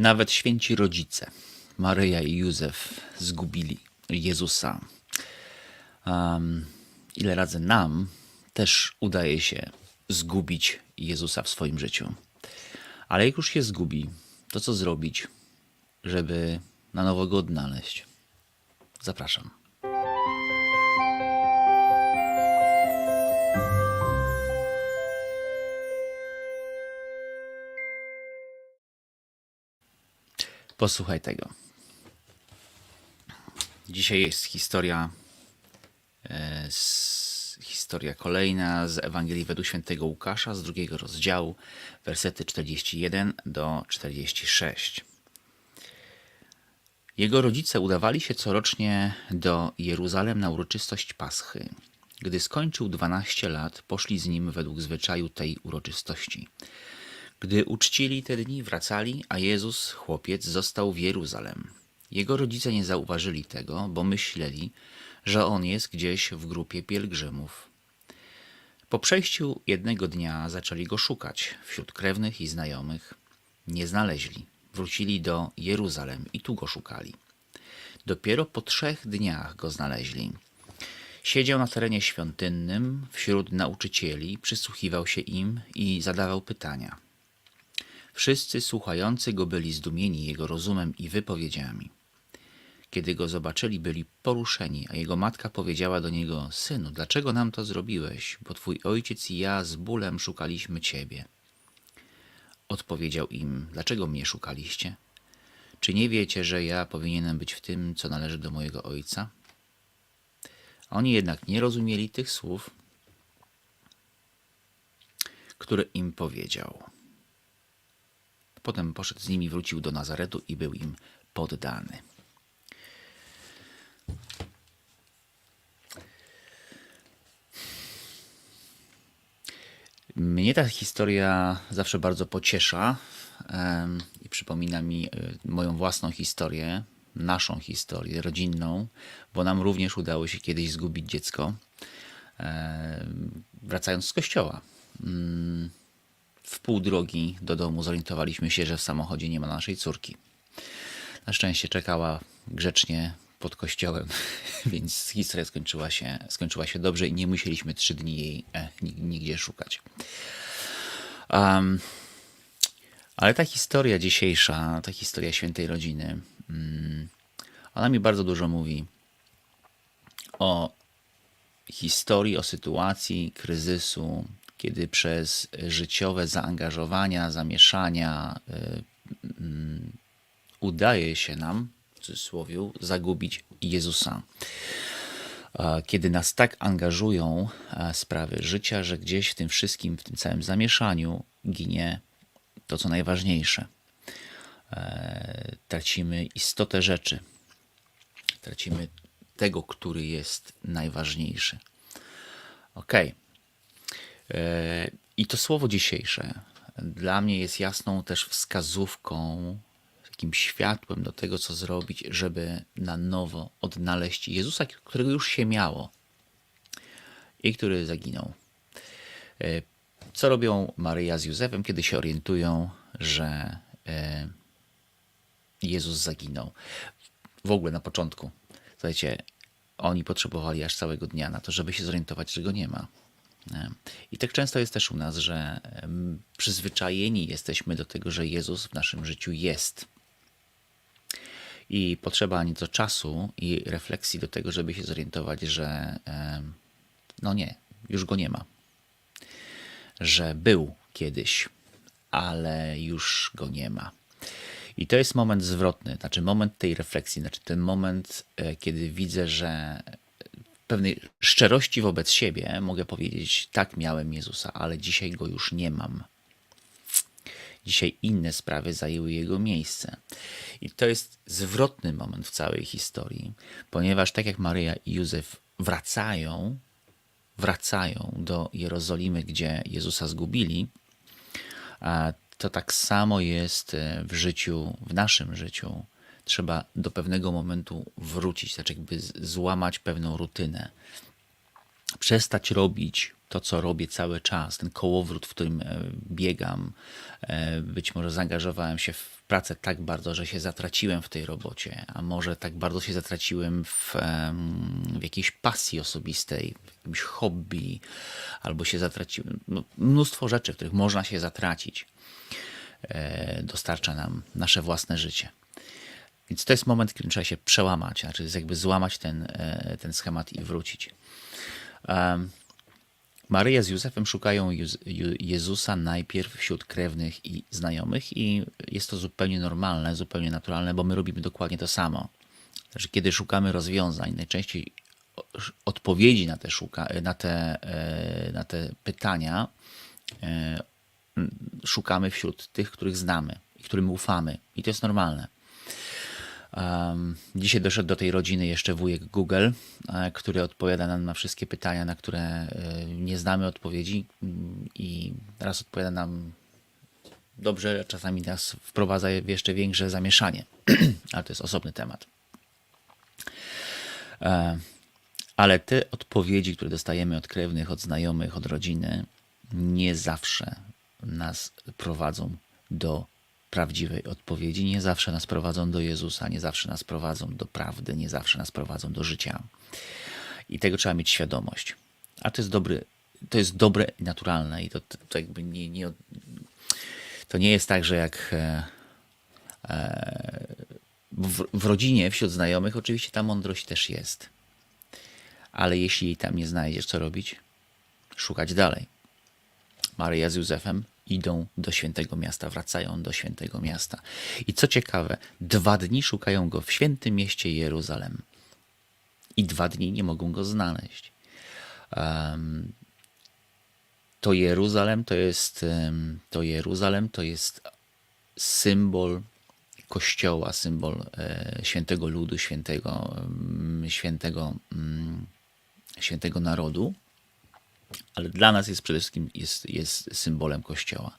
Nawet święci rodzice, Maryja i Józef, zgubili Jezusa. Um, ile razy nam też udaje się zgubić Jezusa w swoim życiu. Ale jak już się zgubi, to co zrobić, żeby na nowo go odnaleźć? Zapraszam. Posłuchaj tego. Dzisiaj jest historia, e, z, historia kolejna z Ewangelii według świętego Łukasza z drugiego rozdziału, wersety 41 do 46. Jego rodzice udawali się corocznie do Jeruzalem na uroczystość Paschy. Gdy skończył 12 lat, poszli z nim według zwyczaju tej uroczystości. Gdy uczcili te dni, wracali, a Jezus, chłopiec, został w Jeruzalem. Jego rodzice nie zauważyli tego, bo myśleli, że on jest gdzieś w grupie pielgrzymów. Po przejściu jednego dnia zaczęli go szukać wśród krewnych i znajomych. Nie znaleźli. Wrócili do Jeruzalem i tu go szukali. Dopiero po trzech dniach go znaleźli. Siedział na terenie świątynnym wśród nauczycieli, przysłuchiwał się im i zadawał pytania. Wszyscy słuchający go byli zdumieni jego rozumem i wypowiedziami. Kiedy go zobaczyli, byli poruszeni, a jego matka powiedziała do niego: Synu, dlaczego nam to zrobiłeś? Bo twój ojciec i ja z bólem szukaliśmy ciebie. Odpowiedział im: Dlaczego mnie szukaliście? Czy nie wiecie, że ja powinienem być w tym, co należy do mojego ojca? Oni jednak nie rozumieli tych słów, które im powiedział. Potem poszedł z nimi, wrócił do Nazaretu i był im poddany. Mnie ta historia zawsze bardzo pociesza i przypomina mi y, moją własną historię, naszą historię rodzinną, bo nam również udało się kiedyś zgubić dziecko, wracając z kościoła. W pół drogi do domu zorientowaliśmy się, że w samochodzie nie ma naszej córki. Na szczęście czekała grzecznie pod kościołem, więc historia skończyła się, skończyła się dobrze i nie musieliśmy trzy dni jej e, nig- nigdzie szukać. Um, ale ta historia dzisiejsza, ta historia świętej rodziny, mm, ona mi bardzo dużo mówi o historii, o sytuacji kryzysu, kiedy przez życiowe zaangażowania, zamieszania y, mm, udaje się nam, w cudzysłowie, zagubić Jezusa. Kiedy nas tak angażują e, sprawy życia, że gdzieś w tym wszystkim, w tym całym zamieszaniu ginie to, co najważniejsze. E, Tracimy istotę rzeczy. Tracimy tego, który jest najważniejszy. Okej. E, I to słowo dzisiejsze dla mnie jest jasną też wskazówką, takim światłem do tego, co zrobić, żeby na nowo odnaleźć Jezusa, którego już się miało i który zaginął. E, Co robią Maryja z Józefem, kiedy się orientują, że e, Jezus zaginął? W ogóle na początku, słuchajcie, oni potrzebowali aż całego dnia na to, żeby się zorientować, że go nie ma. Nie? I tak często jest też u nas, że przyzwyczajeni jesteśmy do tego, że Jezus w naszym życiu jest. I potrzeba nieco czasu i refleksji do tego, żeby się zorientować, że no nie, już go nie ma. Że był kiedyś, ale już go nie ma. I to jest moment zwrotny, znaczy moment tej refleksji, znaczy ten moment, e, kiedy widzę, że pewnej szczerości wobec siebie mogę powiedzieć: tak, miałem Jezusa, ale dzisiaj go już nie mam. Dzisiaj inne sprawy zajęły jego miejsce. I to jest zwrotny moment w całej historii, ponieważ tak jak Maryja i Józef wracają, wracają do Jerozolimy, gdzie Jezusa zgubili, to tak samo jest w życiu, w naszym życiu. Trzeba do pewnego momentu wrócić, znaczy jakby złamać pewną rutynę. Przestać robić to, co robię cały czas, ten kołowrót, w którym e, biegam, e, być może zaangażowałem się w pracę tak bardzo, że się zatraciłem w tej robocie, a może tak bardzo się zatraciłem w, w jakiejś pasji osobistej, w jakimś hobby, albo się zatraciłem. Mnóstwo rzeczy, w których można się zatracić, e, dostarcza nam nasze własne życie. Więc to jest moment, kiedy trzeba się przełamać, znaczy jakby złamać ten, e, ten schemat i wrócić. Um, Maryja z Józefem szukają Jezusa najpierw wśród krewnych i znajomych i jest to zupełnie normalne, zupełnie naturalne, bo my robimy dokładnie to samo. Znaczy, kiedy szukamy rozwiązań, najczęściej odpowiedzi na te, szuka, na te, e, na te pytania e, szukamy wśród tych, których znamy i którym ufamy. I to jest normalne. Dzisiaj doszedł do tej rodziny jeszcze wujek Google, e, który odpowiada nam na wszystkie pytania, na które e, nie znamy odpowiedzi mm, i raz odpowiada nam dobrze, czasami nas wprowadza w jeszcze większe zamieszanie, ale to jest osobny temat. E, Ale te odpowiedzi, które dostajemy od krewnych, od znajomych, od rodziny, nie zawsze nas prowadzą do prawdziwej odpowiedzi, nie zawsze nas prowadzą do Jezusa, nie zawsze nas prowadzą do prawdy, nie zawsze nas prowadzą do życia. I tego trzeba mieć świadomość. A to jest dobry, to jest dobre i naturalne i to, to, jakby nie, nie, to nie jest tak, że jak e, e, w, w rodzinie, wśród znajomych, oczywiście ta mądrość też jest. Ale jeśli jej tam nie znajdziesz, co robić? Szukać dalej. Maryja z Józefem idą do świętego miasta, wracają do świętego miasta. I co ciekawe, dwa dni szukają go w świętym mieście Jeruzalem. I dwa dni nie mogą go znaleźć. Um, to Jeruzalem to jest, to Jeruzalem to jest symbol kościoła, symbol e, świętego ludu, świętego, świętego, mm, świętego narodu ale dla nas jest przede wszystkim jest, jest symbolem Kościoła.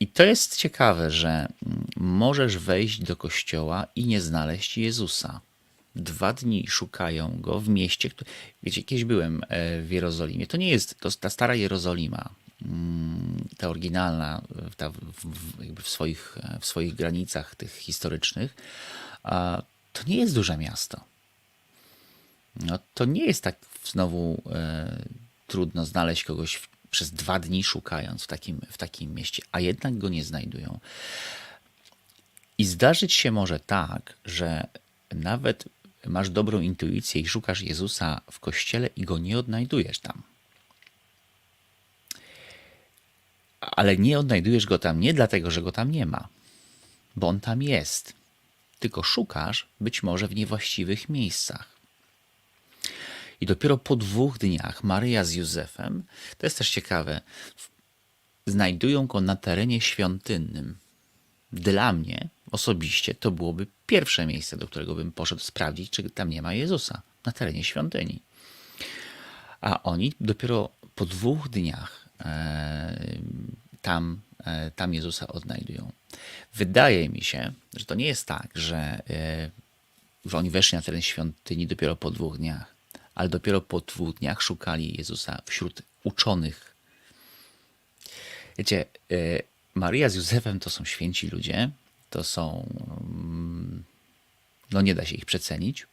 I to jest ciekawe, że mm, możesz wejść do kościoła i nie znaleźć Jezusa. Dwa dni szukają go w mieście, które... Wiecie, kiedyś byłem e, w Jerozolimie. To nie jest to ta stara Jerozolima, mm, ta oryginalna, ta w, w, swoich, w swoich granicach tych historycznych. To nie jest duże miasto. No, to nie jest tak znowu e, trudno znaleźć kogoś w, przez dwa dni szukając w takim, w takim mieście, a jednak go nie znajdują. I zdarzyć się może tak, że nawet masz dobrą intuicję i szukasz Jezusa w kościele i go nie odnajdujesz tam. Ale nie odnajdujesz go tam nie dlatego, że go tam nie ma, bo on tam jest. Tylko szukasz być może w niewłaściwych miejscach. I dopiero po dwóch dniach Maryja z Józefem, to jest też ciekawe, znajdują go na terenie świątynnym. Dla mnie osobiście to byłoby pierwsze miejsce, do którego bym poszedł sprawdzić, czy tam nie ma Jezusa na terenie świątyni. A oni dopiero po dwóch dniach e, tam, e, tam Jezusa odnajdują. Wydaje mi się, że to nie jest tak, że, e, że oni weszli na teren świątyni dopiero po dwóch dniach ale dopiero po dwóch dniach szukali Jezusa wśród uczonych. Wiecie, Maria z Józefem to są święci ludzie, to są, mm, no nie da się ich przecenić,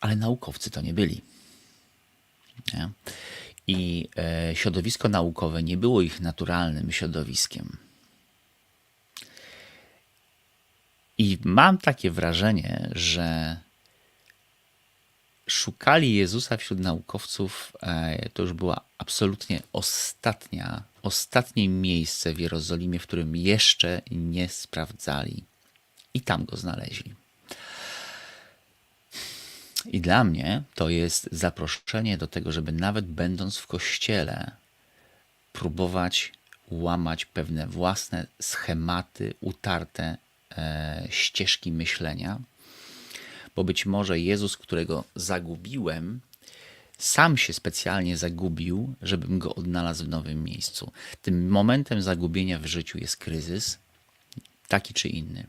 ale naukowcy to nie byli. Nie? I środowisko naukowe nie było ich naturalnym środowiskiem. I mam takie wrażenie, że szukali Jezusa wśród naukowców, to już była absolutnie ostatnia, ostatnie miejsce w Jerozolimie, w którym jeszcze nie sprawdzali. I tam go znaleźli. I dla mnie to jest zaproszenie do tego, żeby nawet będąc w kościele, próbować łamać pewne własne schematy, utarte e, ścieżki myślenia, bo być może Jezus, którego zagubiłem, sam się specjalnie zagubił, żebym go odnalazł w nowym miejscu. Tym momentem zagubienia w życiu jest kryzys, taki czy inny.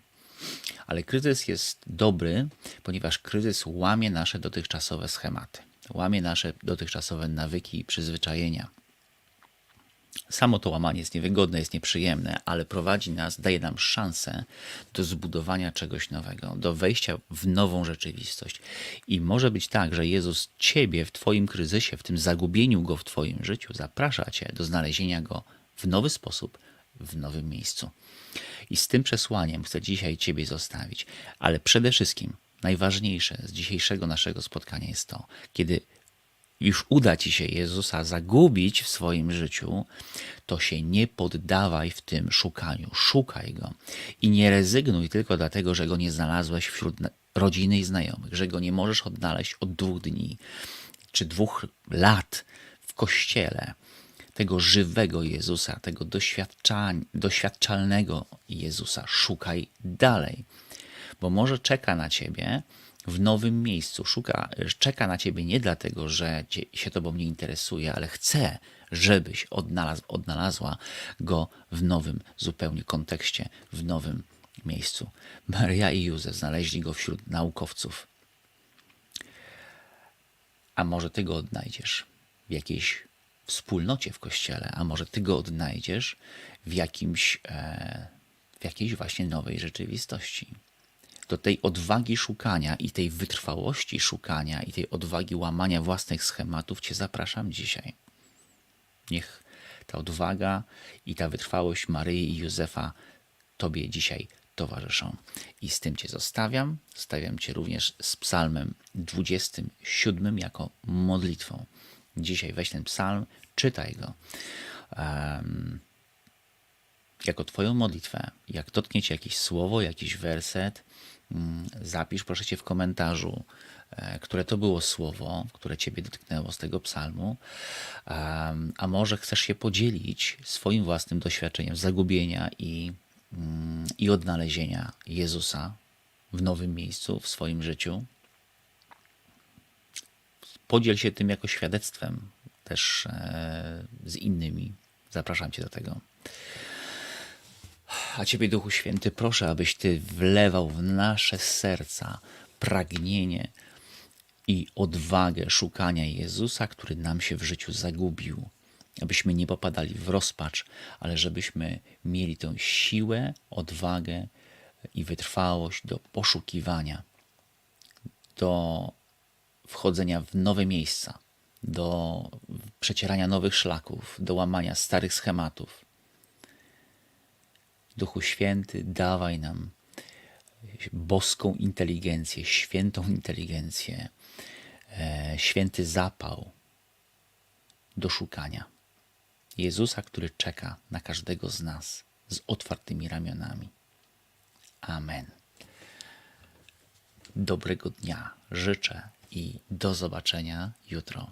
Ale kryzys jest dobry, ponieważ kryzys łamie nasze dotychczasowe schematy. łamie nasze dotychczasowe nawyki i przyzwyczajenia. Samo to łamanie jest niewygodne, jest nieprzyjemne, ale prowadzi nas, daje nam szansę do zbudowania czegoś nowego, do wejścia w nową rzeczywistość. I może być tak, że Jezus Ciebie w Twoim kryzysie, w tym zagubieniu Go w Twoim życiu, zaprasza Cię do znalezienia Go w nowy sposób, w nowym miejscu. I z tym przesłaniem chcę dzisiaj Ciebie zostawić. Ale przede wszystkim, najważniejsze z dzisiejszego naszego spotkania jest to, kiedy już uda ci się Jezusa zagubić w swoim życiu, to się nie poddawaj w tym szukaniu. Szukaj go i nie rezygnuj tylko dlatego, że go nie znalazłeś wśród rodziny i znajomych, że go nie możesz odnaleźć od dwóch dni czy dwóch lat w kościele. Tego żywego Jezusa, tego doświadczalnego Jezusa. Szukaj dalej, bo może czeka na ciebie w nowym miejscu. Szuka, czeka na ciebie nie dlatego, że cię, się tobą nie interesuje, ale chce, żebyś odnalazł, odnalazła go w nowym zupełnie kontekście, w nowym miejscu. Maria i Józef znaleźli go wśród naukowców. A może ty go odnajdziesz w jakiejś wspólnocie w kościele, a może ty go odnajdziesz w, jakimś, e, w jakiejś właśnie nowej rzeczywistości do tej odwagi szukania i tej wytrwałości szukania i tej odwagi łamania własnych schematów Cię zapraszam dzisiaj. Niech ta odwaga i ta wytrwałość Maryi i Józefa Tobie dzisiaj towarzyszą. I z tym Cię zostawiam. Stawiam Cię również z psalmem 27 jako modlitwą. Dzisiaj weź ten psalm, czytaj go. Um, jako Twoją modlitwę. Jak dotknie Cię jakieś słowo, jakiś werset, zapisz proszę Cię w komentarzu, e, które to było słowo, które Ciebie dotknęło z tego psalmu, a może chcesz się podzielić swoim własnym doświadczeniem zagubienia i, mm, i odnalezienia Jezusa w nowym miejscu, w swoim życiu. Podziel się tym jako świadectwem też e, z innymi. Zapraszam Cię do tego. A Ciebie, Duchu Święty, proszę, abyś Ty wlewał w nasze serca pragnienie i odwagę szukania Jezusa, który nam się w życiu zagubił. Abyśmy nie popadali w rozpacz, ale żebyśmy mieli tę siłę, odwagę i wytrwałość do poszukiwania, do wchodzenia w nowe miejsca, do przecierania nowych szlaków, do łamania starych schematów. Duchu Święty, dawaj nam boską inteligencję, świętą inteligencję, e, święty zapał do szukania Jezusa, który czeka na każdego z nas z otwartymi ramionami. Amen. Dobrego dnia życzę i do zobaczenia jutro.